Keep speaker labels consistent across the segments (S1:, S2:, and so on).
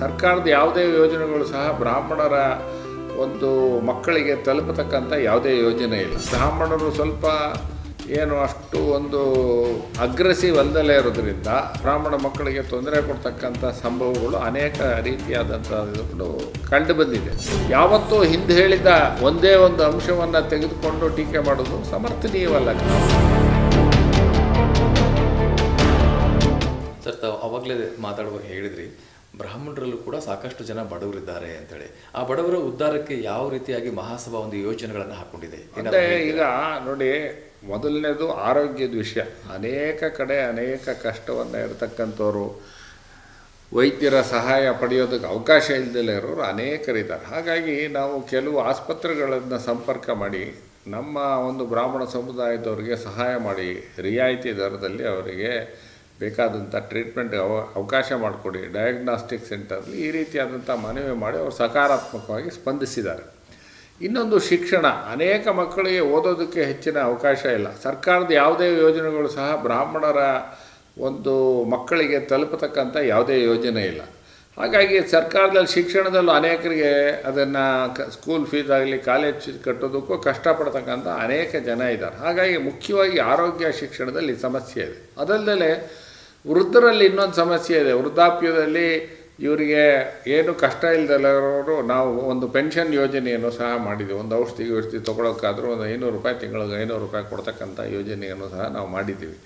S1: ಸರ್ಕಾರದ ಯಾವುದೇ ಯೋಜನೆಗಳು ಸಹ ಬ್ರಾಹ್ಮಣರ ಒಂದು ಮಕ್ಕಳಿಗೆ ತಲುಪತಕ್ಕಂಥ ಯಾವುದೇ ಯೋಜನೆ ಇಲ್ಲ. ಬ್ರಾಹ್ಮಣರು ಸ್ವಲ್ಪ ಏನು ಅಷ್ಟು ಒಂದು ಅಗ್ರೆಸಿವ್ ಅಲ್ಲದಲ್ಲೇ ಇರೋದ್ರಿಂದ ಬ್ರಾಹ್ಮಣ ಮಕ್ಕಳಿಗೆ ತೊಂದರೆ ಕೊಡ್ತಕ್ಕಂಥ ಸಂಭವಗಳು ಅನೇಕ ರೀತಿಯಾದಂಥ ಇದು ಕಂಡು ಬಂದಿದೆ. ಯಾವತ್ತೂ ಹಿಂದೆ ಹೇಳಿದ ಒಂದೇ ಒಂದು ಅಂಶವನ್ನು ತೆಗೆದುಕೊಂಡು ಟೀಕೆ ಮಾಡೋದು ಸಮರ್ಥನೀಯವಲ್ಲ.
S2: ಸರ್, ತಾವು ಅವಾಗಲೇ ಮಾತಾಡುವಾಗ ಹೇಳಿದ್ರಿ ಬ್ರಾಹ್ಮಣರಲ್ಲೂ ಕೂಡ ಸಾಕಷ್ಟು ಜನ ಬಡವರಿದ್ದಾರೆ ಅಂತೇಳಿ. ಆ ಬಡವರ ಉದ್ಧಾರಕ್ಕೆ ಯಾವ ರೀತಿಯಾಗಿ ಮಹಾಸಭಾ ಒಂದು ಯೋಜನೆಗಳನ್ನು ಹಾಕೊಂಡಿದೆ?
S1: ಅಂದರೆ ಈಗ ನೋಡಿ ಮೊದಲನೇದು ಆರೋಗ್ಯದ ವಿಷಯ. ಅನೇಕ ಕಡೆ ಅನೇಕ ಕಷ್ಟವನ್ನು ಇರತಕ್ಕಂಥವ್ರು ವೈದ್ಯರ ಸಹಾಯ ಪಡೆಯೋದಕ್ಕೆ ಅವಕಾಶ ಇಲ್ಲದಲ್ಲೇ ಇರೋರು ಅನೇಕರಿದ್ದಾರೆ ಹಾಗಾಗಿ ನಾವು ಕೆಲವು ಆಸ್ಪತ್ರೆಗಳನ್ನು ಸಂಪರ್ಕ ಮಾಡಿ ನಮ್ಮ ಒಂದು ಬ್ರಾಹ್ಮಣ ಸಮುದಾಯದವರಿಗೆ ಸಹಾಯ ಮಾಡಿ ರಿಯಾಯಿತಿ ದರದಲ್ಲಿ ಅವರಿಗೆ ಬೇಕಾದಂಥ ಟ್ರೀಟ್ಮೆಂಟ್ ಅವ, ಅವಕಾಶ ಮಾಡಿಕೊಡಿ. ಡಯಾಗ್ನಾಸ್ಟಿಕ್ ಸೆಂಟರ್ಲಿ ಈ ರೀತಿಯಾದಂಥ ಮನವಿ ಮಾಡಿ ಅವರು ಸಕಾರಾತ್ಮಕವಾಗಿ ಸ್ಪಂದಿಸಿದ್ದಾರೆ. ಇನ್ನೊಂದು ಶಿಕ್ಷಣ, ಅನೇಕ ಮಕ್ಕಳಿಗೆ ಓದೋದಕ್ಕೆ ಹೆಚ್ಚಿನ ಅವಕಾಶ ಇಲ್ಲ. ಸರ್ಕಾರದ ಯಾವುದೇ ಯೋಜನೆಗಳು ಸಹ ಬ್ರಾಹ್ಮಣರ ಒಂದು ಮಕ್ಕಳಿಗೆ ತಲುಪತಕ್ಕಂಥ ಯಾವುದೇ ಯೋಜನೆ ಇಲ್ಲ. ಹಾಗಾಗಿ ಸರ್ಕಾರದಲ್ಲಿ, ಶಿಕ್ಷಣದಲ್ಲೂ ಅನೇಕರಿಗೆ ಅದನ್ನು ಕ ಸ್ಕೂಲ್ ಫೀಸ್ ಆಗಲಿ ಕಾಲೇಜ್ ಫೀಸ್ ಕಟ್ಟೋದಕ್ಕೂ ಕಷ್ಟಪಡ್ತಕ್ಕಂಥ ಅನೇಕ ಜನ ಇದ್ದಾರೆ. ಹಾಗಾಗಿ ಮುಖ್ಯವಾಗಿ ಆರೋಗ್ಯ ಶಿಕ್ಷಣದಲ್ಲಿ ಸಮಸ್ಯೆ ಇದೆ. ಅದಲ್ಲದೆ ವೃದ್ಧರಲ್ಲಿ ಇನ್ನೊಂದು ಸಮಸ್ಯೆ ಇದೆ. ವೃದ್ಧಾಪ್ಯದಲ್ಲಿ ಇವರಿಗೆ ಏನು ಕಷ್ಟ ಇಲ್ಲದಲ್ಲವರು ನಾವು ಒಂದು ಪೆನ್ಷನ್ ಯೋಜನೆಯನ್ನು ಸಹ ಮಾಡಿದ್ದೀವಿ ಒಂದು ಔಷಧಿ ಔಷಧಿ ತೊಗೊಳೋಕ್ಕಾದರೂ ಒಂದು ಐನೂರು ರೂಪಾಯಿ ತಿಂಗಳಿಗೆ ಐನೂರು ರೂಪಾಯಿ ಕೊಡ್ತಕ್ಕಂಥ ಯೋಜನೆಯನ್ನು ಸಹ ನಾವು ಮಾಡಿದ್ದೀವಿ.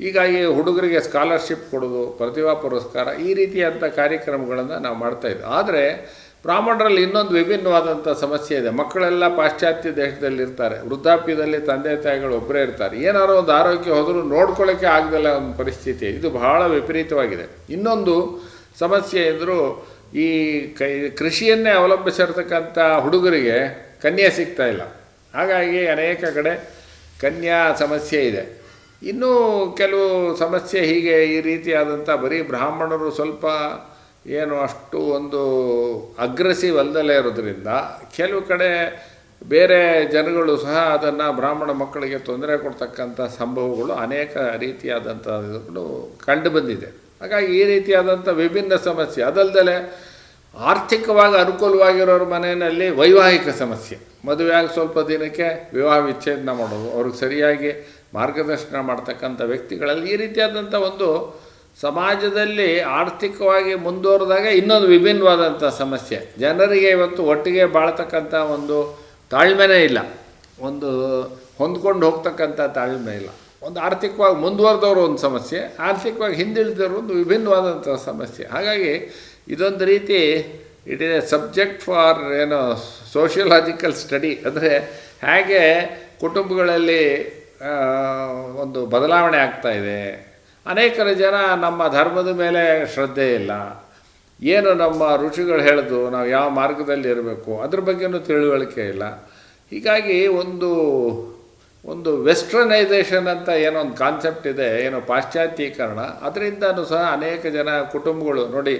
S1: ಹೀಗಾಗಿ ಹುಡುಗರಿಗೆ ಸ್ಕಾಲರ್ಶಿಪ್ ಕೊಡೋದು, ಪ್ರತಿಭಾ ಪುರಸ್ಕಾರ ಈ ರೀತಿಯಾದಂಥ ಕಾರ್ಯಕ್ರಮಗಳನ್ನು ನಾವು ಮಾಡ್ತಾಯಿದ್ವಿ ಆದರೆ ಬ್ರಾಹ್ಮಣರಲ್ಲಿ ಇನ್ನೊಂದು ವಿಭಿನ್ನವಾದಂಥ ಸಮಸ್ಯೆ ಇದೆ. ಮಕ್ಕಳೆಲ್ಲ ಪಾಶ್ಚಾತ್ಯ ದೇಶದಲ್ಲಿ ಇರ್ತಾರೆ ವೃದ್ಧಾಪ್ಯದಲ್ಲಿ ತಂದೆ ತಾಯಿಗಳು ಒಬ್ಬರೇ ಇರ್ತಾರೆ. ಏನಾರೋ ಒಂದು ಆರೋಗ್ಯ ಹೋದರೂ ನೋಡ್ಕೊಳ್ಳೋಕ್ಕೆ ಆಗದಲ್ಲ ಒಂದು ಪರಿಸ್ಥಿತಿ. ಇದು ಬಹಳ ವಿಪರೀತವಾಗಿದೆ. ಇನ್ನೊಂದು ಸಮಸ್ಯೆ ಎಂದರೂ ಈ ಕೈ ಕೃಷಿಯನ್ನೇ ಅವಲಂಬಿಸಿರ್ತಕ್ಕಂಥ ಹುಡುಗರಿಗೆ ಕನ್ಯಾ ಸಿಗ್ತಾ ಇಲ್ಲ. ಹಾಗಾಗಿ ಅನೇಕ ಕಡೆ ಕನ್ಯಾ ಸಮಸ್ಯೆ ಇದೆ. ಇನ್ನೂ ಕೆಲವು ಸಮಸ್ಯೆ ಹೀಗೆ ಈ ರೀತಿಯಾದಂಥ ಬರೀ ಬ್ರಾಹ್ಮಣರು ಸ್ವಲ್ಪ ಏನು ಅಷ್ಟು ಒಂದು ಅಗ್ರೆಸಿವ್ ಅಲ್ಲದಲ್ಲೇ ಇರೋದ್ರಿಂದ ಕೆಲವು ಕಡೆ ಬೇರೆ ಜನಗಳು ಸಹ ಅದನ್ನು ಬ್ರಾಹ್ಮಣ ಮಕ್ಕಳಿಗೆ ತೊಂದರೆ ಕೊಡ್ತಕ್ಕಂಥ ಸಂಭವಗಳು ಅನೇಕ ರೀತಿಯಾದಂಥ ಕಂಡು ಬಂದಿದೆ. ಹಾಗಾಗಿ ಈ ರೀತಿಯಾದಂಥ ವಿಭಿನ್ನ ಸಮಸ್ಯೆ ಅದಲ್ಲದೆ ಆರ್ಥಿಕವಾಗಿ ಅನುಕೂಲವಾಗಿರೋರ ಮನೆಯಲ್ಲಿ ವೈವಾಹಿಕ ಸಮಸ್ಯೆ. ಮದುವೆಯಾಗಿ ಸ್ವಲ್ಪ ದಿನಕ್ಕೆ ವಿವಾಹ ವಿಚ್ಛೇದನ ಮಾಡೋದು, ಅವ್ರಿಗೆ ಸರಿಯಾಗಿ ಮಾರ್ಗದರ್ಶನ ಮಾಡ್ತಕ್ಕಂಥ ವ್ಯಕ್ತಿಗಳಲ್ಲಿ ಈ ರೀತಿಯಾದಂಥ ಒಂದು ಸಮಾಜದಲ್ಲಿ ಆರ್ಥಿಕವಾಗಿ ಮುಂದುವರೆದಾಗ ಇನ್ನೊಂದು ವಿಭಿನ್ನವಾದಂಥ ಸಮಸ್ಯೆ. ಜನರಿಗೆ ಇವತ್ತು ಒಟ್ಟಿಗೆ ಬಾಳ್ತಕ್ಕಂಥ ಒಂದು ತಾಳ್ಮೆನೇ ಇಲ್ಲ. ಒಂದು ಹೊಂದ್ಕೊಂಡು ಹೋಗ್ತಕ್ಕಂಥ ತಾಳ್ಮೆ ಇಲ್ಲ. ಒಂದು ಆರ್ಥಿಕವಾಗಿ ಮುಂದುವರೆದವರು ಒಂದು ಸಮಸ್ಯೆ, ಆರ್ಥಿಕವಾಗಿ ಹಿಂದುಳಿದವರು ಒಂದು ವಿಭಿನ್ನವಾದಂಥ ಸಮಸ್ಯೆ. ಹಾಗಾಗಿ ಇದೊಂದು ರೀತಿ it is a subject for, ಏನೋ, ಸೋಷಿಯಲಾಜಿಕಲ್ ಸ್ಟಡಿ. ಅಂದರೆ ಹೇಗೆ ಕುಟುಂಬಗಳಲ್ಲಿ ಒಂದು ಬದಲಾವಣೆ ಆಗ್ತಾ ಇದೆ ಅನೇಕರ ಜನ ನಮ್ಮ ಧರ್ಮದ ಮೇಲೆ ಶ್ರದ್ಧೆ ಇಲ್ಲ. ಏನು ನಮ್ಮ ರುಚಿಗಳು ಹೇಳಿದ್ರು ನಾವು ಯಾವ ಮಾರ್ಗದಲ್ಲಿ ಇರಬೇಕು, ಅದ್ರ ಬಗ್ಗೆನೂ ತಿಳುವಳಿಕೆ ಇಲ್ಲ. ಹೀಗಾಗಿ ಒಂದು ಒಂದು ವೆಸ್ಟರ್ನೈಸೇಷನ್ ಅಂತ ಏನೋ ಒಂದು ಕಾನ್ಸೆಪ್ಟ್ ಇದೆ, ಏನೋ ಪಾಶ್ಚಾತ್ಯೀಕರಣ. ಅದರಿಂದನೂ ಸಹ ಅನೇಕ ಜನ ಕುಟುಂಬಗಳು ನೋಡಿ,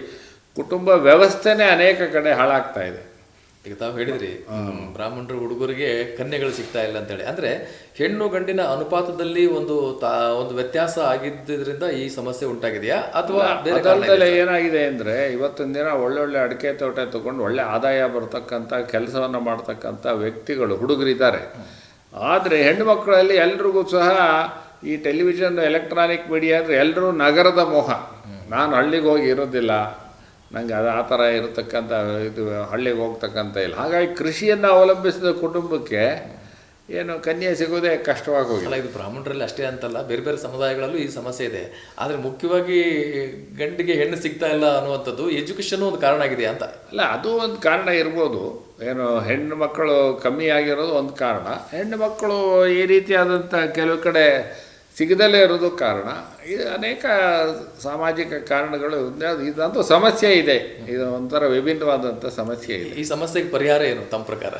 S1: ಕುಟುಂಬ ವ್ಯವಸ್ಥೆನೇ ಅನೇಕ ಕಡೆ ಹಾಳಾಗ್ತಾ ಇದೆ.
S2: ಈಗ ತಾವು ಹೇಳಿದ್ರಿ ಬ್ರಾಹ್ಮಣರು ಹುಡುಗರಿಗೆ ಕನ್ಯೆಗಳು ಸಿಗ್ತಾ ಇಲ್ಲ ಅಂತೇಳಿ ಅಂದ್ರೆ ಹೆಣ್ಣು ಗಂಡಿನ ಅನುಪಾತದಲ್ಲಿ ಒಂದು ತಾ ಒಂದು ವ್ಯತ್ಯಾಸ ಆಗಿದ್ದರಿಂದ ಈ ಸಮಸ್ಯೆ ಉಂಟಾಗಿದೆಯಾ? ಅಥವಾ
S1: ಏನಾಗಿದೆ ಅಂದ್ರೆ ಇವತ್ತಿನ ದಿನ ಒಳ್ಳೊಳ್ಳೆ ಅಡಿಕೆ ತೋಟ ತಗೊಂಡು ಒಳ್ಳೆ ಆದಾಯ ಬರ್ತಕ್ಕಂಥ ಕೆಲಸವನ್ನು ಮಾಡ್ತಕ್ಕಂಥ ವ್ಯಕ್ತಿಗಳು ಹುಡುಗರಿದ್ದಾರೆ. ಆದರೆ ಹೆಣ್ಣು ಮಕ್ಕಳಲ್ಲಿ ಎಲ್ರಿಗೂ ಸಹ ಈ ಟೆಲಿವಿಷನ್ ಎಲೆಕ್ಟ್ರಾನಿಕ್ ಮೀಡಿಯಾ ಅಂದ್ರೆ ಎಲ್ಲರೂ ನಗರದ ಮೋಹ. ನಾನು ಹಳ್ಳಿಗೆ ಹೋಗಿ ಇರೋದಿಲ್ಲ. ನನಗೆ ಅದು ಆ ಥರ ಇರತಕ್ಕಂಥ ಇದು ಹಳ್ಳಿಗೆ ಹೋಗ್ತಕ್ಕಂಥ ಇಲ್ಲ. ಹಾಗಾಗಿ ಕೃಷಿಯನ್ನು ಅವಲಂಬಿಸಿದ ಕುಟುಂಬಕ್ಕೆ ಏನು ಕನ್ಯೆ ಸಿಗೋದೇ ಕಷ್ಟವಾಗಿ ಹೋಗಿದೆ.
S2: ಅಲ್ಲ ಇದು ಬ್ರಾಹ್ಮಣರಲ್ಲಿ ಅಷ್ಟೇ ಅಂತಲ್ಲ ಬೇರೆ ಬೇರೆ ಸಮುದಾಯಗಳಲ್ಲೂ ಈ ಸಮಸ್ಯೆ ಇದೆ. ಆದರೆ ಮುಖ್ಯವಾಗಿ ಗಂಡಿಗೆ ಹೆಣ್ಣು ಸಿಗ್ತಾ ಇಲ್ಲ ಅನ್ನುವಂಥದ್ದು ಎಜುಕೇಷನ್ ಒಂದು ಕಾರಣ ಆಗಿದೆ ಅಂತ.
S1: ಅಲ್ಲ ಅದು ಒಂದು ಕಾರಣ ಇರ್ಬೋದು. ಏನು ಹೆಣ್ಣು ಮಕ್ಕಳು ಕಮ್ಮಿ ಆಗಿರೋದು ಒಂದು ಕಾರಣ. ಹೆಣ್ಣು ಮಕ್ಕಳು ಈ ರೀತಿಯಾದಂಥ ಕೆಲವು ಕಡೆ ಸಿಗದಲ್ಲೇ ಇರೋದು ಕಾರಣ. ಇದು ಅನೇಕ ಸಾಮಾಜಿಕ ಕಾರಣಗಳು ಇದೆ. ಇದಂತೂ ಸಮಸ್ಯೆ ಇದೆ. ಇದು ಒಂಥರ ವಿಭಿನ್ನವಾದಂಥ ಸಮಸ್ಯೆ ಇದೆ.
S2: ಈ ಸಮಸ್ಯೆಗೆ ಪರಿಹಾರ ಏನು ತಮ್ಮ ಪ್ರಕಾರ?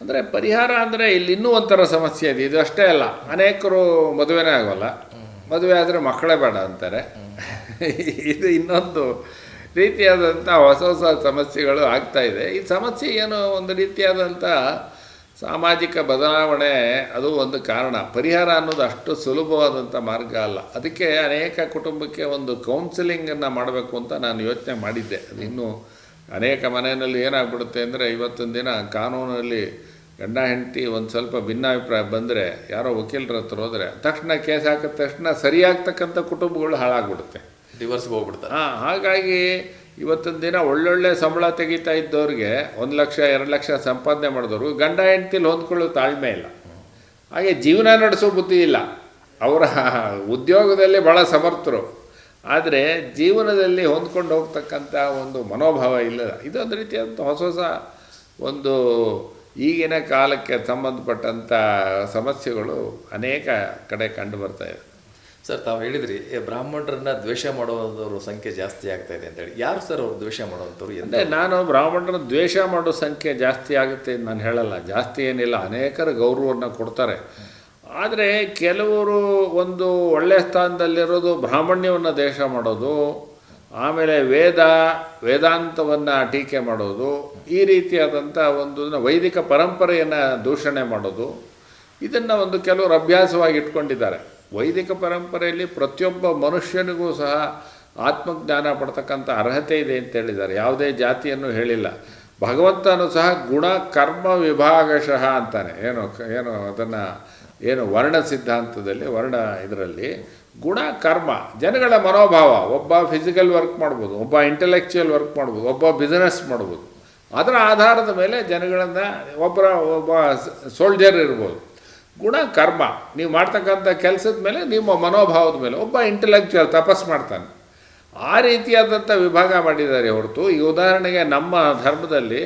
S1: ಅಂದರೆ ಪರಿಹಾರ ಅಂದರೆ ಇಲ್ಲಿ ಇನ್ನೂ ಒಂಥರ ಸಮಸ್ಯೆ ಇದೆ. ಇದು ಅಷ್ಟೇ ಅಲ್ಲ. ಅನೇಕರು ಮದುವೆನೇ ಆಗೋಲ್ಲ. ಮದುವೆ ಆದರೆ ಮಕ್ಕಳೇ ಬೇಡ ಅಂತಾರೆ. ಇದು ಇನ್ನೊಂದು ರೀತಿಯಾದಂಥ ಹೊಸ ಹೊಸ ಸಮಸ್ಯೆಗಳು ಆಗ್ತಾ ಇದೆ. ಈ ಸಮಸ್ಯೆ ಏನು ಒಂದು ರೀತಿಯಾದಂಥ ಸಾಮಾಜಿಕ ಬದಲಾವಣೆ ಅದು ಒಂದು ಕಾರಣ. ಪರಿಹಾರ ಅನ್ನೋದು ಅಷ್ಟು ಸುಲಭವಾದಂಥ ಮಾರ್ಗ ಅಲ್ಲ. ಅದಕ್ಕೆ ಅನೇಕ ಕುಟುಂಬಕ್ಕೆ ಒಂದು ಕೌನ್ಸಿಲಿಂಗನ್ನು ಮಾಡಬೇಕು ಅಂತ ನಾನು ಯೋಚನೆ ಮಾಡಿದ್ದೆ. ಅದು ಇನ್ನೂ ಅನೇಕ ಮನೆಯಲ್ಲಿ ಏನಾಗ್ಬಿಡುತ್ತೆ ಅಂದರೆ ಇವತ್ತಿನ ದಿನ ಕಾನೂನಲ್ಲಿ ಗಂಡ ಹೆಂಡತಿ ಒಂದು ಸ್ವಲ್ಪ ಭಿನ್ನಾಭಿಪ್ರಾಯ ಬಂದರೆ ಯಾರೋ ವಕೀಲರ ಹತ್ರ ಹೋದರೆ ತಕ್ಷಣ ಕೇಸ್ ಹಾಕಿದ ತಕ್ಷಣ ಸರಿಯಾಗ್ತಕ್ಕಂಥ ಕುಟುಂಬಗಳು ಹಾಳಾಗ್ಬಿಡುತ್ತೆ.
S2: ಡಿವರ್ಸ್ಗೆ ಹೋಗ್ಬಿಡ್ತಾರೆ.
S1: ಹಾಂ ಹಾಗಾಗಿ ಇವತ್ತಿನ ದಿನ ಒಳ್ಳೊಳ್ಳೆ ಸಂಬಳ ತೆಗಿತಾ ಇದ್ದವ್ರಿಗೆ ಒಂದು ಲಕ್ಷ, ಎರಡು ಲಕ್ಷ ಸಂಪಾದನೆ ಮಾಡಿದವರು ಗಂಡ ಹೆಂಡ್ತಿಲಿ ಹೊಂದ್ಕೊಳ್ಳೋ ತಾಳ್ಮೆ ಇಲ್ಲ. ಹಾಗೆ ಜೀವನ ನಡೆಸೋ ಬುದ್ಧಿ ಇಲ್ಲ. ಅವರ ಉದ್ಯೋಗದಲ್ಲಿ ಭಾಳ ಸಮರ್ಥರು. ಆದರೆ ಜೀವನದಲ್ಲಿ ಹೊಂದ್ಕೊಂಡು ಹೋಗ್ತಕ್ಕಂಥ ಒಂದು ಮನೋಭಾವ ಇಲ್ಲ ಇದೊಂದು ರೀತಿಯಾದಂಥ ಹೊಸ ಹೊಸ ಒಂದು ಈಗಿನ ಕಾಲಕ್ಕೆ ಸಂಬಂಧಪಟ್ಟಂಥ ಸಮಸ್ಯೆಗಳು ಅನೇಕ ಕಡೆ ಕಂಡು ಬರ್ತಾ ಇದೆ.
S2: ಸರ್, ತಾವು ಹೇಳಿದ್ರಿ ಬ್ರಾಹ್ಮಣರನ್ನ ದ್ವೇಷ ಮಾಡುವಂಥವ್ರ ಸಂಖ್ಯೆ ಜಾಸ್ತಿ ಆಗ್ತಾ ಇದೆ ಅಂತೇಳಿ ಯಾರು ಸರ್ ಅವ್ರು ದ್ವೇಷ ಮಾಡುವಂಥವ್ರು?
S1: ಎಂದರೆ ನಾನು ಬ್ರಾಹ್ಮಣರ ದ್ವೇಷ ಮಾಡೋ ಸಂಖ್ಯೆ ಜಾಸ್ತಿ ಆಗುತ್ತೆ ಅಂತ ನಾನು ಹೇಳಲ್ಲ. ಜಾಸ್ತಿ ಏನಿಲ್ಲ. ಅನೇಕರು ಗೌರವವನ್ನು ಕೊಡ್ತಾರೆ. ಆದರೆ ಕೆಲವರು ಒಂದು ಒಳ್ಳೆಯ ಸ್ಥಾನದಲ್ಲಿರೋದು ಬ್ರಾಹ್ಮಣ್ಯವನ್ನು ದ್ವೇಷ ಮಾಡೋದು, ಆಮೇಲೆ ವೇದ, ವೇದಾಂತವನ್ನು ಟೀಕೆ ಮಾಡೋದು, ಈ ರೀತಿಯಾದಂಥ ಒಂದು ವೈದಿಕ ಪರಂಪರೆಯನ್ನು ದೂಷಣೆ ಮಾಡೋದು, ಇದನ್ನು ಒಂದು ಕೆಲವರು ಅಭ್ಯಾಸವಾಗಿ ಇಟ್ಕೊಂಡಿದ್ದಾರೆ. ವೈದಿಕ ಪರಂಪರೆಯಲ್ಲಿ ಪ್ರತಿಯೊಬ್ಬ ಮನುಷ್ಯನಿಗೂ ಸಹ ಆತ್ಮಜ್ಞಾನ ಪಡ್ತಕ್ಕಂಥ ಅರ್ಹತೆ ಇದೆ ಅಂತ ಹೇಳಿದ್ದಾರೆ. ಯಾವುದೇ ಜಾತಿಯನ್ನು ಹೇಳಿಲ್ಲ. ಭಗವಂತನು ಸಹ ಗುಣ ಕರ್ಮ ವಿಭಾಗಶಃ ಅಂತಾನೆ. ಏನು ಏನು ಅದನ್ನು, ಏನು ವರ್ಣ ಸಿದ್ಧಾಂತದಲ್ಲಿ, ವರ್ಣ ಇದರಲ್ಲಿ ಗುಣ ಕರ್ಮ, ಜನಗಳ ಮನೋಭಾವ, ಒಬ್ಬ ಫಿಸಿಕಲ್ ವರ್ಕ್ ಮಾಡ್ಬೋದು, ಒಬ್ಬ ಇಂಟೆಲೆಕ್ಚುಯಲ್ ವರ್ಕ್ ಮಾಡ್ಬೋದು, ಒಬ್ಬ ಬಿಸ್ನೆಸ್ ಮಾಡ್ಬೋದು. ಅದರ ಆಧಾರದ ಮೇಲೆ ಜನಗಳನ್ನು, ಒಬ್ಬರ, ಒಬ್ಬ ಸೋಲ್ಜರ್ ಇರ್ಬೋದು. ಗುಣ ಕರ್ಮ. ನೀವು ಮಾಡ್ತಕ್ಕಂಥ ಕೆಲಸದ ಮೇಲೆ, ನಿಮ್ಮ ಮನೋಭಾವದ ಮೇಲೆ ಒಬ್ಬ ಇಂಟೆಲೆಕ್ಚುಯಲ್ ತಪಸ್ ಮಾಡ್ತಾನೆ. ಆ ರೀತಿಯಾದಂಥ ವಿಭಾಗ ಮಾಡಿದ್ದಾರೆ ಹೊರತು, ಈ ಉದಾಹರಣೆಗೆ ನಮ್ಮ ಧರ್ಮದಲ್ಲಿ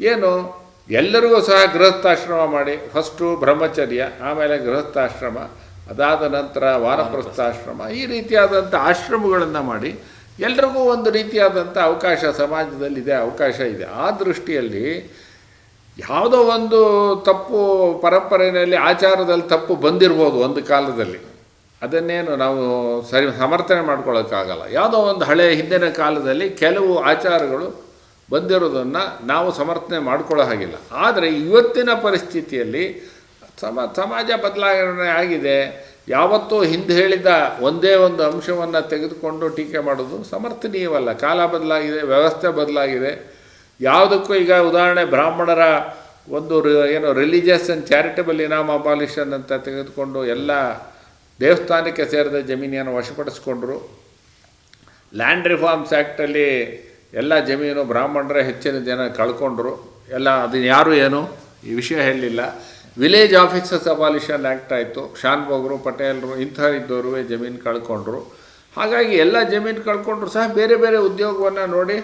S1: ಏನು, ಎಲ್ಲರಿಗೂ ಸಹ ಗೃಹಸ್ಥಾಶ್ರಮ ಮಾಡಿ, ಫಸ್ಟು ಬ್ರಹ್ಮಚರ್ಯ, ಆಮೇಲೆ ಗೃಹಸ್ಥಾಶ್ರಮ, ಅದಾದ ನಂತರ ವಾನಪ್ರಸ್ಥಾಶ್ರಮ, ಈ ರೀತಿಯಾದಂಥ ಆಶ್ರಮಗಳನ್ನು ಮಾಡಿ, ಎಲ್ರಿಗೂ ಒಂದು ರೀತಿಯಾದಂಥ ಅವಕಾಶ ಸಮಾಜದಲ್ಲಿದೆ, ಅವಕಾಶ ಇದೆ. ಆ ದೃಷ್ಟಿಯಲ್ಲಿ ಯಾವುದೋ ಒಂದು ತಪ್ಪು ಪರಂಪರೆಯಲ್ಲಿ, ಆಚಾರದಲ್ಲಿ ತಪ್ಪು ಬಂದಿರ್ಬೋದು ಒಂದು ಕಾಲದಲ್ಲಿ. ಅದನ್ನೇನು ನಾವು ಸರಿ ಸಮರ್ಥನೆ ಮಾಡ್ಕೊಳ್ಳೋಕ್ಕಾಗಲ್ಲ. ಯಾವುದೋ ಒಂದು ಹಳೆಯ ಹಿಂದಿನ ಕಾಲದಲ್ಲಿ ಕೆಲವು ಆಚಾರಗಳು ಬಂದಿರೋದನ್ನು ನಾವು ಸಮರ್ಥನೆ ಮಾಡ್ಕೊಳ್ಳೋ ಹಾಗಿಲ್ಲ. ಆದರೆ ಇವತ್ತಿನ ಪರಿಸ್ಥಿತಿಯಲ್ಲಿ ಸಮ, ಸಮಾಜ ಬದಲಾವಣೆ ಆಗಿದೆ. ಯಾವತ್ತೂ ಹಿಂದೆ ಹೇಳಿದ ಒಂದೇ ಒಂದು ಅಂಶವನ್ನು ತೆಗೆದುಕೊಂಡು ಟೀಕೆ ಮಾಡೋದು ಸಮರ್ಥನೀಯವಲ್ಲ. ಕಾಲ ಬದಲಾಗಿದೆ, ವ್ಯವಸ್ಥೆ ಬದಲಾಗಿದೆ. ಯಾವುದಕ್ಕೂ ಈಗ ಉದಾಹರಣೆ ಬ್ರಾಹ್ಮಣರ ಒಂದು ಏನು ರಿಲಿಜಿಯಸ್ ಆ್ಯಂಡ್ ಚಾರಿಟಬಲ್ ಇನಾಮ್ ಅಬಾಲಿಷನ್ ಅಂತ ತೆಗೆದುಕೊಂಡು ಎಲ್ಲ ದೇವಸ್ಥಾನಕ್ಕೆ ಸೇರಿದ ಜಮೀನಿಯನ್ನು ವಶಪಡಿಸ್ಕೊಂಡ್ರು. ಲ್ಯಾಂಡ್ ರಿಫಾರ್ಮ್ಸ್ ಆ್ಯಕ್ಟಲ್ಲಿ ಎಲ್ಲ ಜಮೀನು ಬ್ರಾಹ್ಮಣರೇ ಹೆಚ್ಚಿನ ಜನ ಕಳ್ಕೊಂಡ್ರು. ಎಲ್ಲ ಅದನ್ನು ಯಾರು ಏನು? ಈ ವಿಷಯ ಹೇಳಲಿಲ್ಲ ವಿಲೇಜ್ ಆಫೀಸರ್ಸ್ ಅಬಾಲಿಷನ್ ಆ್ಯಕ್ಟ್ ಆಯಿತು. ಶಾನ್ಭೋಗರು ಪಟೇಲರು ಇದ್ದವರು ಜಮೀನು ಕಳ್ಕೊಂಡ್ರು. ಹಾಗಾಗಿ ಎಲ್ಲ ಜಮೀನು ಕಳ್ಕೊಂಡ್ರು ಸಹ ಬೇರೆ ಬೇರೆ ಉದ್ಯೋಗವನ್ನು ನೋಡಿ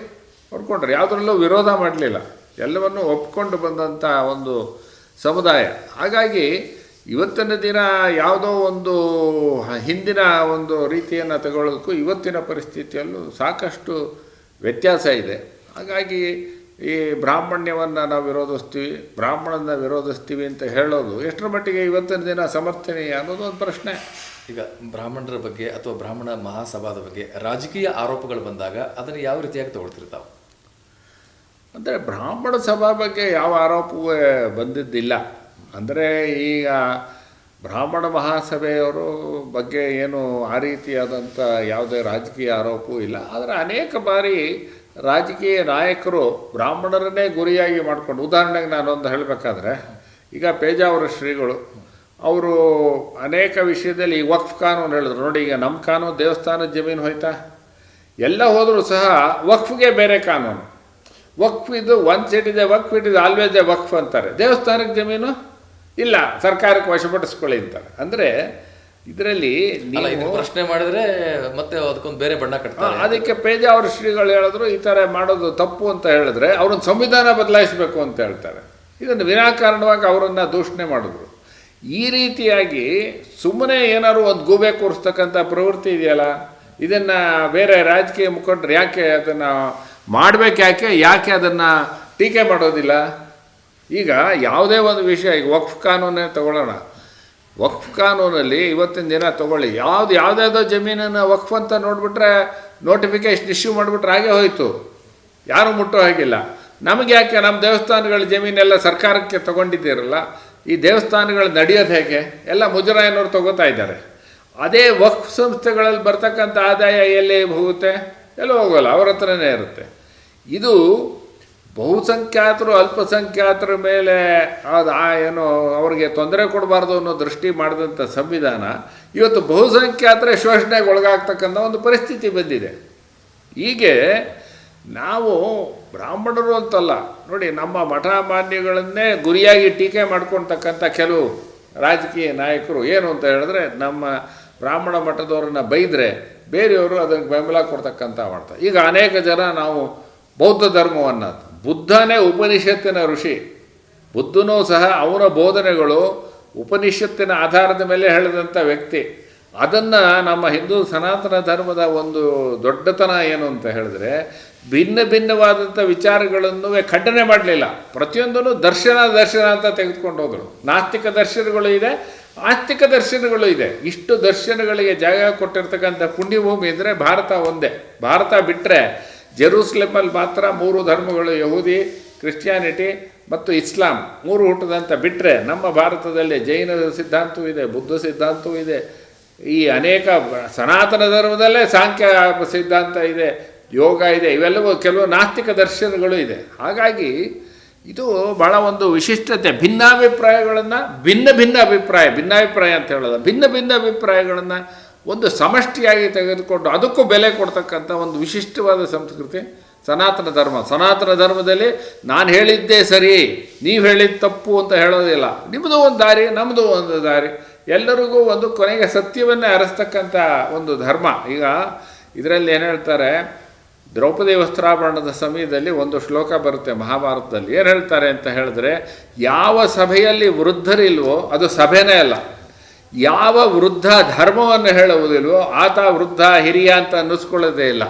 S1: ಹೊಡ್ಕೊಂಡ್ರು ಯಾವುದರಲ್ಲೂ ವಿರೋಧ ಮಾಡಲಿಲ್ಲ. ಎಲ್ಲವನ್ನು ಒಪ್ಕೊಂಡು ಬಂದಂಥ ಒಂದು ಸಮುದಾಯ. ಹಾಗಾಗಿ ಇವತ್ತಿನ ದಿನ ಯಾವುದೋ ಒಂದು ಹಿಂದಿನ ಒಂದು ರೀತಿಯನ್ನು ತಗೊಳ್ಳೋದಕ್ಕೂ ಇವತ್ತಿನ ಪರಿಸ್ಥಿತಿಯಲ್ಲೂ ಸಾಕಷ್ಟು ವ್ಯತ್ಯಾಸ ಇದೆ. ಹಾಗಾಗಿ ಈ ಬ್ರಾಹ್ಮಣ್ಯವನ್ನು ನಾವು ವಿರೋಧಿಸ್ತೀವಿ ಬ್ರಾಹ್ಮಣನ ವಿರೋಧಿಸ್ತೀವಿ ಅಂತ ಹೇಳೋದು ಎಷ್ಟರ ಮಟ್ಟಿಗೆ ಇವತ್ತಿನ ದಿನ ಸಮರ್ಥನೆ ಅನ್ನೋದು ಒಂದು ಪ್ರಶ್ನೆ.
S2: ಈಗ ಬ್ರಾಹ್ಮಣರ ಬಗ್ಗೆ ಅಥವಾ ಬ್ರಾಹ್ಮಣ ಮಹಾಸಭಾದ ಬಗ್ಗೆ ರಾಜಕೀಯ ಆರೋಪಗಳು ಬಂದಾಗ ಅದನ್ನು ಯಾವ ರೀತಿಯಾಗಿ ತಗೊಳ್ತೀರಿ ತಾವು
S1: ಅಂದರೆ ಬ್ರಾಹ್ಮಣ ಸಭಾ ಬಗ್ಗೆ ಯಾವ ಆರೋಪವೂ ಬಂದಿದ್ದಿಲ್ಲ. ಅಂದರೆ ಈಗ ಬ್ರಾಹ್ಮಣ ಮಹಾಸಭೆಯವರು ಬಗ್ಗೆ ಏನು ಆ ರೀತಿಯಾದಂಥ ಯಾವುದೇ ರಾಜಕೀಯ ಆರೋಪವೂ ಇಲ್ಲ. ಆದರೆ ಅನೇಕ ಬಾರಿ ರಾಜಕೀಯ ನಾಯಕರು ಬ್ರಾಹ್ಮಣರನ್ನೇ ಗುರಿಯಾಗಿ ಮಾಡಿಕೊಂಡು, ಉದಾಹರಣೆಗೆ ನಾನೊಂದು ಹೇಳಬೇಕಾದ್ರೆ, ಈಗ ಪೇಜಾವರ ಶ್ರೀಗಳು, ಅವರು ಅನೇಕ ವಿಷಯದಲ್ಲಿ ಈ ವಕ್ಫ್ ಕಾನೂನು ಹೇಳಿದ್ರು. ನೋಡಿ ಈಗ ನಮ್ಮ ಕಾನೂನು ದೇವಸ್ಥಾನದ ಜಮೀನು ಹೋಯ್ತಾ? ಎಲ್ಲ ಹೋದರೂ ಸಹ ವಕ್ಫ್ಗೆ ಬೇರೆ ಕಾನೂನು. ವಕ್ಫ್ ಇದು ಒಂದು ಸೀಟ್ ಇದೆ ವಕ್ಫ್ ಇಟ್ ಇಸ್ ಆಲ್ವೇಸ್ ಎ ವಕ್ಫ್ ಅಂತಾರೆ. ದೇವಸ್ಥಾನಕ್ಕೆ ಜಮೀನು? ಇಲ್ಲ ಸರ್ಕಾರಕ್ಕೆ ವಶಪಡಿಸ್ಕೊಳ್ಳಿ ಅಂತಾರೆ. ಅಂದರೆ ಇದರಲ್ಲಿ ನೀವು
S2: ಪ್ರಶ್ನೆ ಮಾಡಿದ್ರೆ ಮತ್ತೆ ಅದಕ್ಕೊಂದು ಬೇರೆ ಬಣ್ಣ ಕಟ್ತಾರೆ.
S1: ಅದಕ್ಕೆ ಪೇಜಾವರ ಶ್ರೀಗಳು ಹೇಳಿದ್ರು ಈ ಥರ ಮಾಡೋದು ತಪ್ಪು ಅಂತ ಹೇಳಿದ್ರೆ ಅವ್ರನ್ನ ಸಂವಿಧಾನ ಬದಲಾಯಿಸಬೇಕು ಅಂತ ಹೇಳ್ತಾರೆ. ಇದನ್ನು ವಿನಾಕಾರಣವಾಗಿ ಅವರನ್ನು ದೂಷಣೆ ಮಾಡಿದ್ರು. ಈ ರೀತಿಯಾಗಿ ಸುಮ್ಮನೆ ಏನಾದ್ರು ಒಂದು ಗೂಬೆ ಕೂರಿಸ್ತಕ್ಕಂಥ ಪ್ರವೃತ್ತಿ ಇದೆಯಲ್ಲ? ಇದನ್ನು ಬೇರೆ ರಾಜಕೀಯ ಮುಖಂಡರು ಯಾಕೆ ಅದನ್ನು ಮಾಡಬೇಕು ಯಾಕೆ? ಯಾಕೆ ಅದನ್ನು ಟೀಕೆ ಮಾಡೋದಿಲ್ಲ? ಈಗ ಯಾವುದೇ ಒಂದು ವಿಷಯ, ಈಗ ವಕ್ಫ್ ಕಾನೂನೇ ತಗೊಳ್ಳೋಣ. ವಕ್ಫ್ ಕಾನೂನಲ್ಲಿ ಇವತ್ತಿನ ದಿನ ತಗೊಳ್ಳಿ. ಯಾವ್ದು ಯಾವುದ್ಯಾವುದೋ ಜಮೀನನ್ನು ವಕ್ಫ್ ಅಂತ ನೋಡಿಬಿಟ್ರೆ ನೋಟಿಫಿಕೇಶನ್ ಇಶ್ಯೂ ಮಾಡಿಬಿಟ್ರೆ ಹಾಗೆ ಹೋಯಿತು. ಯಾರು ಮುಟ್ಟೋ ಹಾಗಿಲ್ಲ. ನಮಗೆ ಯಾಕೆ? ನಮ್ಮ ದೇವಸ್ಥಾನಗಳ ಜಮೀನೆಲ್ಲ ಸರ್ಕಾರಕ್ಕೆ ತಗೊಂಡಿದ್ದೀರಲ್ಲ, ಈ ದೇವಸ್ಥಾನಗಳು ನಡೆಯೋದು ಹೇಗೆ? ಎಲ್ಲ ಮುಜರಾಯನವ್ರು ತಗೋತಾ ಇದ್ದಾರೆ. ಅದೇ ವಕ್ಫ್ ಸಂಸ್ಥೆಗಳಲ್ಲಿ ಬರ್ತಕ್ಕಂಥ ಆದಾಯ ಎಲ್ಲಿ ಹೋಗುತ್ತೆ? ಎಲ್ಲೂ ಹೋಗೋಲ್ಲ ಅವರ ಹತ್ರನೇ ಇರುತ್ತೆ. ಇದು ಬಹುಸಂಖ್ಯಾತರು ಅಲ್ಪಸಂಖ್ಯಾತರ ಮೇಲೆ ಅದು ಆ ಏನು ಅವ್ರಿಗೆ ತೊಂದರೆ ಕೊಡಬಾರ್ದು ಅನ್ನೋ ದೃಷ್ಟಿ ಮಾಡಿದಂಥ ಸಂವಿಧಾನ ಇವತ್ತು ಬಹುಸಂಖ್ಯಾತರ ಶೋಷಣೆಗೆ ಒಳಗಾಗ್ತಕ್ಕಂಥ ಒಂದು ಪರಿಸ್ಥಿತಿ ಬಂದಿದೆ. ಹೀಗೆ ನಾವು ಬ್ರಾಹ್ಮಣರು ಅಂತಲ್ಲ, ನೋಡಿ ನಮ್ಮ ಮಠ ಮಾನ್ಯಗಳನ್ನೇ ಗುರಿಯಾಗಿ ಟೀಕೆ ಮಾಡ್ಕೊಳ್ತಕ್ಕಂಥ ಕೆಲವು ರಾಜಕೀಯ ನಾಯಕರು ಏನು ಅಂತ ಹೇಳಿದ್ರೆ ನಮ್ಮ ಬ್ರಾಹ್ಮಣ ಮಠದವ್ರನ್ನ ಬೈದರೆ ಬೇರೆಯವರು ಅದಕ್ಕೆ ಬೆಂಬಲ ಕೊಡ್ತಕ್ಕಂಥ ಮಾಡ್ತಾರೆ. ಈಗ ಅನೇಕ ಜನ ನಾವು ಬೌದ್ಧ ಧರ್ಮವನ್ನು, ಬುದ್ಧನೇ ಉಪನಿಷತ್ತಿನ ಋಷಿ. ಬುದ್ಧನೂ ಸಹ ಅವನ ಬೋಧನೆಗಳು ಉಪನಿಷತ್ತಿನ ಆಧಾರದ ಮೇಲೆ ಹೇಳಿದಂಥ ವ್ಯಕ್ತಿ. ಅದನ್ನು ನಮ್ಮ ಹಿಂದೂ ಸನಾತನ ಧರ್ಮದ ಒಂದು ದೊಡ್ಡತನ ಏನು ಅಂತ ಹೇಳಿದ್ರೆ, ಭಿನ್ನ ಭಿನ್ನವಾದಂಥ ವಿಚಾರಗಳನ್ನು ಖಂಡನೆ ಮಾಡಲಿಲ್ಲ. ಪ್ರತಿಯೊಂದನ್ನು ದರ್ಶನ ದರ್ಶನ ಅಂತ ತೆಗೆದುಕೊಂಡು ಹೋದರು. ನಾಸ್ತಿಕ ದರ್ಶನಗಳು ಇದೆ ಆಸ್ತಿಕ ದರ್ಶನಗಳು ಇದೆ. ಇಷ್ಟು ದರ್ಶನಗಳಿಗೆ ಜಾಗ ಕೊಟ್ಟಿರ್ತಕ್ಕಂಥ ಪುಣ್ಯಭೂಮಿ ಅಂದರೆ ಭಾರತ ಒಂದೇ. ಭಾರತ ಬಿಟ್ಟರೆ ಜೆರೂಸಲೇಮಲ್ಲಿ ಮಾತ್ರ ಮೂರು ಧರ್ಮಗಳು ಯಹೂದಿ, ಕ್ರಿಶ್ಚಿಯಾನಿಟಿ ಮತ್ತು ಇಸ್ಲಾಂ ಮೂರು ಹುಟ್ಟದಂತ ಬಿಟ್ಟರೆ ನಮ್ಮ ಭಾರತದಲ್ಲಿ ಜೈನ ಸಿದ್ಧಾಂತವೂ ಇದೆ, ಬುದ್ಧ ಸಿದ್ಧಾಂತವೂ ಇದೆ. ಈ ಅನೇಕ ಸನಾತನ ಧರ್ಮದಲ್ಲೇ ಸಾಂಖ್ಯ ಸಿದ್ಧಾಂತ ಇದೆ, ಯೋಗ ಇದೆ, ಇವೆಲ್ಲವೂ ಕೆಲವು ನಾಸ್ತಿಕ ದರ್ಶನಗಳು ಇದೆ. ಹಾಗಾಗಿ ಇದು ಭಾಳ ಒಂದು ವಿಶಿಷ್ಟತೆ, ಭಿನ್ನಾಭಿಪ್ರಾಯಗಳನ್ನು ಭಿನ್ನ ಭಿನ್ನ ಅಭಿಪ್ರಾಯ, ಭಿನ್ನಾಭಿಪ್ರಾಯ ಅಂತ ಹೇಳೋದು. ಭಿನ್ನ ಭಿನ್ನ ಅಭಿಪ್ರಾಯಗಳನ್ನು ಒಂದು ಸಮಷ್ಟಿಯಾಗಿ ತೆಗೆದುಕೊಂಡು ಅದಕ್ಕೂ ಬೆಲೆ ಕೊಡ್ತಕ್ಕಂಥ ಒಂದು ವಿಶಿಷ್ಟವಾದ ಸಂಸ್ಕೃತಿ, ಸನಾತನ ಧರ್ಮ. ಸನಾತನ ಧರ್ಮದಲ್ಲಿ ನಾನು ಹೇಳಿದ್ದೇ ಸರಿ, ನೀವು ಹೇಳಿದ ತಪ್ಪು ಅಂತ ಹೇಳೋದಿಲ್ಲ. ನಿಮ್ಮದು ಒಂದು ದಾರಿ ನಮ್ಮದು ಒಂದು ದಾರಿ. ಎಲ್ಲರಿಗೂ ಒಂದು ಕೊನೆಗೆ ಸತ್ಯವನ್ನೇ ಅರಸ್ತಕ್ಕಂಥ ಒಂದು ಧರ್ಮ. ಈಗ ಇದರಲ್ಲಿ ಏನು ಹೇಳ್ತಾರೆ ದ್ರೌಪದಿ ವಸ್ತ್ರಾಭರಣದ ಸಮಯದಲ್ಲಿ ಒಂದು ಶ್ಲೋಕ ಬರುತ್ತೆ, ಮಹಾಭಾರತದಲ್ಲಿ. ಏನು ಹೇಳ್ತಾರೆ ಅಂತ ಹೇಳಿದ್ರೆ, ಯಾವ ಸಭೆಯಲ್ಲಿ ವೃದ್ಧರಿಲ್ವೋ, ಅದು ಸಭೆನೇ ಅಲ್ಲ. ಯಾವ ವೃದ್ಧ ಧರ್ಮವನ್ನು ಹೇಳುವುದಿಲ್ವೋ, ಆತ ವೃದ್ಧ, ಹಿರಿಯ ಅಂತ ಅನ್ನಿಸ್ಕೊಳ್ಳೋದೇ ಇಲ್ಲ.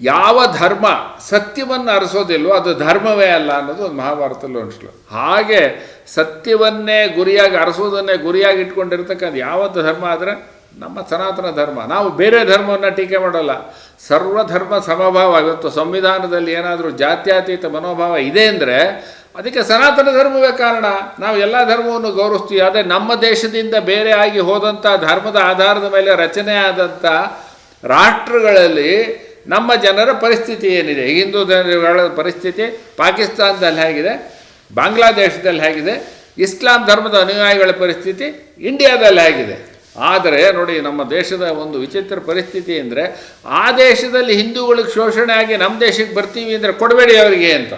S1: ಯಾವ ಧರ್ಮ ಸತ್ಯವನ್ನು ಅರಸೋದಿಲ್ವೋ, ಅದು ಧರ್ಮವೇ ಅಲ್ಲ ಅನ್ನೋದು ಒಂದು ಮಹಾಭಾರತದಲ್ಲಿ ಒಂದು ಶ್ಲೋಕ ಹಾಗೆ ಸತ್ಯವನ್ನೇ ಗುರಿಯಾಗಿ, ಅರಸೋದನ್ನೇ ಗುರಿಯಾಗಿ ಇಟ್ಕೊಂಡಿರ್ತಕ್ಕಂಥ ಯಾವ ಧರ್ಮ ಆದರೆ ನಮ್ಮ ಸನಾತನ ಧರ್ಮ. ನಾವು ಬೇರೆ ಧರ್ಮವನ್ನು ಟೀಕೆ ಮಾಡೋಲ್ಲ. ಸರ್ವಧರ್ಮ ಸಮಭಾವ. ಇವತ್ತು ಸಂವಿಧಾನದಲ್ಲಿ ಏನಾದರೂ ಜಾತ್ಯತೀತ ಮನೋಭಾವ ಇದೆ ಅಂದರೆ ಅದಕ್ಕೆ ಸನಾತನ ಧರ್ಮವೇ ಕಾರಣ. ನಾವು ಎಲ್ಲ ಧರ್ಮವನ್ನು ಗೌರವಿಸ್ತೀವಿ. ಆದರೆ ನಮ್ಮ ದೇಶದಿಂದ ಬೇರೆ ಆಗಿ ಹೋದಂಥ ಧರ್ಮದ ಆಧಾರದ ಮೇಲೆ ರಚನೆ ಆದಂಥ ರಾಷ್ಟ್ರಗಳಲ್ಲಿ ನಮ್ಮ ಜನರ ಪರಿಸ್ಥಿತಿ ಏನಿದೆ? ಹಿಂದೂ ಜನಗಳ ಪರಿಸ್ಥಿತಿ ಪಾಕಿಸ್ತಾನದಲ್ಲಿ ಹೇಗಿದೆ? ಬಾಂಗ್ಲಾದೇಶದಲ್ಲಿ ಹೇಗಿದೆ? ಇಸ್ಲಾಂ ಧರ್ಮದ ಅನುಯಾಯಿಗಳ ಪರಿಸ್ಥಿತಿ ಇಂಡಿಯಾದಲ್ಲಿ ಹೇಗಿದೆ? ಆದರೆ ನೋಡಿ, ನಮ್ಮ ದೇಶದ ಒಂದು ವಿಚಿತ್ರ ಪರಿಸ್ಥಿತಿ ಅಂದರೆ ಆ ದೇಶದಲ್ಲಿ ಹಿಂದೂಗಳಿಗೆ ಶೋಷಣೆ ಆಗಿ ನಮ್ಮ ದೇಶಕ್ಕೆ ಬರ್ತೀವಿ ಅಂದರೆ ಕೊಡಬೇಡಿ ಅವರಿಗೆ ಅಂತ.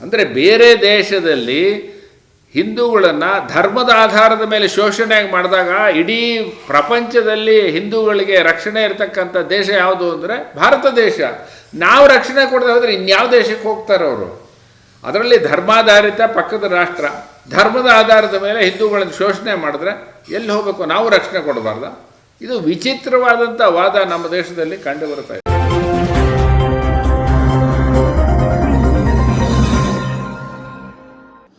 S1: ಅಂದರೆ ಬೇರೆ ದೇಶದಲ್ಲಿ ಹಿಂದೂಗಳನ್ನು ಧರ್ಮದ ಆಧಾರದ ಮೇಲೆ ಶೋಷಣೆಯಾಗಿ ಮಾಡಿದಾಗ ಇಡೀ ಪ್ರಪಂಚದಲ್ಲಿ ಹಿಂದೂಗಳಿಗೆ ರಕ್ಷಣೆ ಇರತಕ್ಕಂಥ ದೇಶ ಯಾವುದು ಅಂದರೆ ಭಾರತ ದೇಶ. ನಾವು ರಕ್ಷಣೆ ಕೊಡದೆ ಹೋದರೆ ಇನ್ಯಾವ ದೇಶಕ್ಕೆ ಹೋಗ್ತಾರೆ ಅವರು. ಅದರಲ್ಲಿ ಧರ್ಮಾಧಾರಿತ ಪಕ್ಕದ ರಾಷ್ಟ್ರ. ಧರ್ಮದ ಆಧಾರದ ಮೇಲೆ ಹಿಂದೂಗಳನ್ನು ಶೋಷಣೆ ಮಾಡಿದ್ರೆ ಎಲ್ಲಿ ಹೋಗಬೇಕು? ನಾವು ರಕ್ಷಣೆ ಕೊಡಬಾರ್ದ? ಇದು ವಿಚಿತ್ರವಾದಂಥ ವಾದ ನಮ್ಮ ದೇಶದಲ್ಲಿ ಕಂಡು ಬರ್ತಾ ಇದೆ.